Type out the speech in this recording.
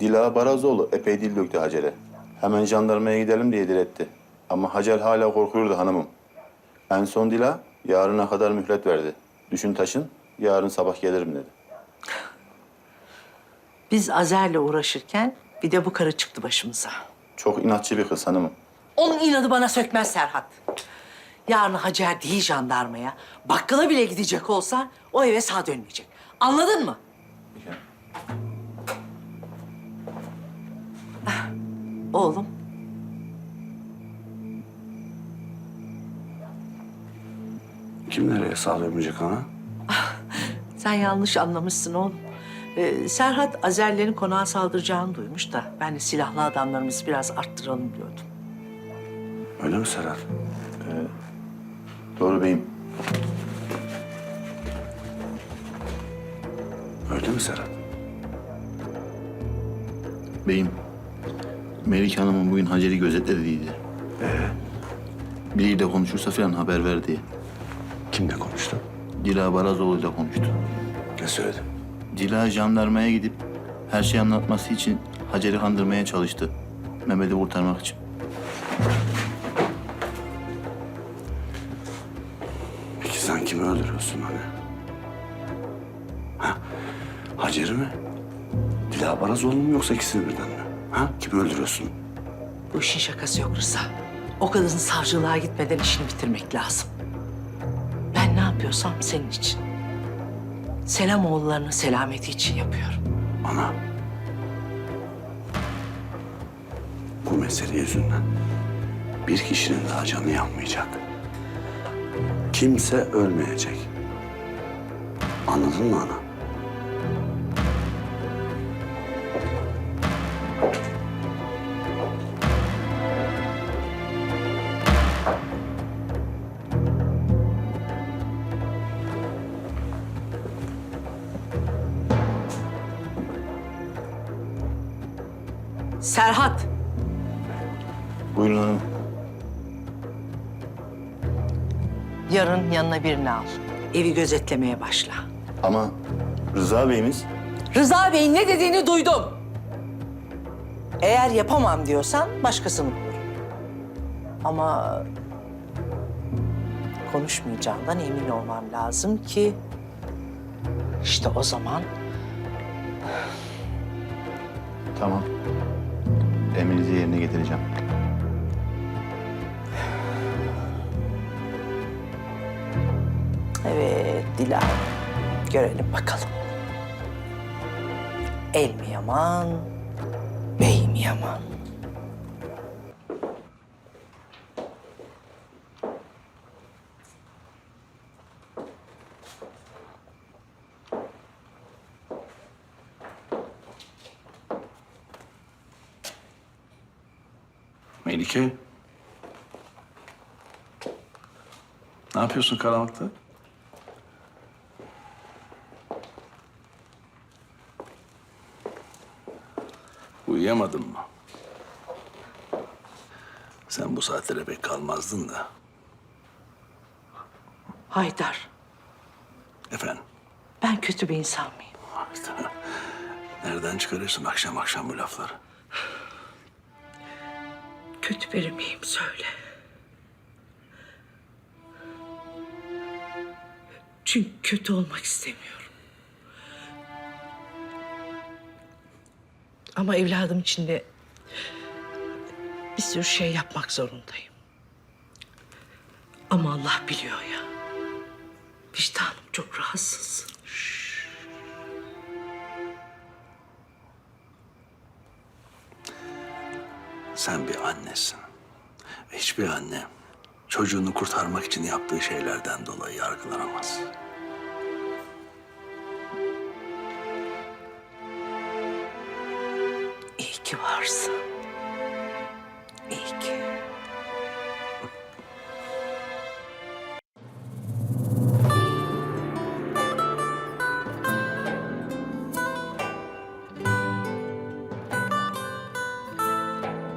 Dila Barazoğlu epey dil döktü Hacer'e. Hemen jandarmaya gidelim diye diretti. Ama Hacer hala korkuyordu hanımım. En son Dila yarına kadar mühlet verdi. Düşün taşın, yarın sabah gelirim dedi. Biz Azer'le uğraşırken bir de bu karı çıktı başımıza. Çok inatçı bir kız hanımım. Onun inadı bana sökmez Serhat. Yarın Hacer değil jandarmaya, bakkala bile gidecek olsa o eve sağ dönmeyecek. Anladın mı? Ah, Oğlum, Kim nereye sağlayamayacak ana? sen yanlış anlamışsın oğlum. Ee, Serhat Azerlerin konağa saldıracağını duymuş da ben de silahlı adamlarımızı biraz arttıralım diyordum. Öyle mi Serhat? Doğru beyim. Öyle mi Serhat? Beyim, Melik Hanım'ın bugün Hacer'i gözetledi dediydi. Ee? Biriyle konuşursa falan haber ver diye. Kimle konuştun? Dila Barazoğlu'yla konuştu. Ne söyledi? Dila jandarmaya gidip her şeyi anlatması için Hacer'i kandırmaya çalıştı. Mehmet'i kurtarmak için. Peki sen kimi öldürüyorsun hani? Ha? Hacer'i mi? Dila Barazoğlu mu yoksa ikisini birden mi? Ha? Kimi öldürüyorsun? Bu işin şakası yok Rıza. O kadının savcılığa gitmeden işini bitirmek lazım. Ben ne yapıyorsam senin için. Selamoğullarının selameti için yapıyorum. Ana. Bu mesele yüzünden bir kişinin daha canı yanmayacak. Kimse ölmeyecek. Anladın mı ana? Serhat, Buyurun hanım. yarın yanına birini al. Evi gözetlemeye başla. Ama Rıza Bey'imiz Rıza Bey'in ne dediğini duydum. Eğer yapamam diyorsan başkasını bulurum. Ama konuşmayacağından emin olmam lazım ki işte o zaman tamam. Emrinizi yerine getireceğim. evet Dila görelim bakalım. El mi yaman, yaman? Melike. Ne yapıyorsun karanlıkta? Uyuyamadın mı? Sen bu saatlere pek kalmazdın da. Haydar, Efendim? ben kötü bir insan mıyım? Nereden çıkarıyorsun akşam akşam bu lafları? Kötü biri miyim söyle. Çünkü kötü olmak istemiyorum. Ama evladım için de bir sürü şey yapmak zorundayım. Ama Allah biliyor ya. Vicdanım çok rahatsız. Sen bir annesin. Hiçbir anne çocuğunu kurtarmak için yaptığı şeylerden dolayı yargılanamaz. 给我儿子。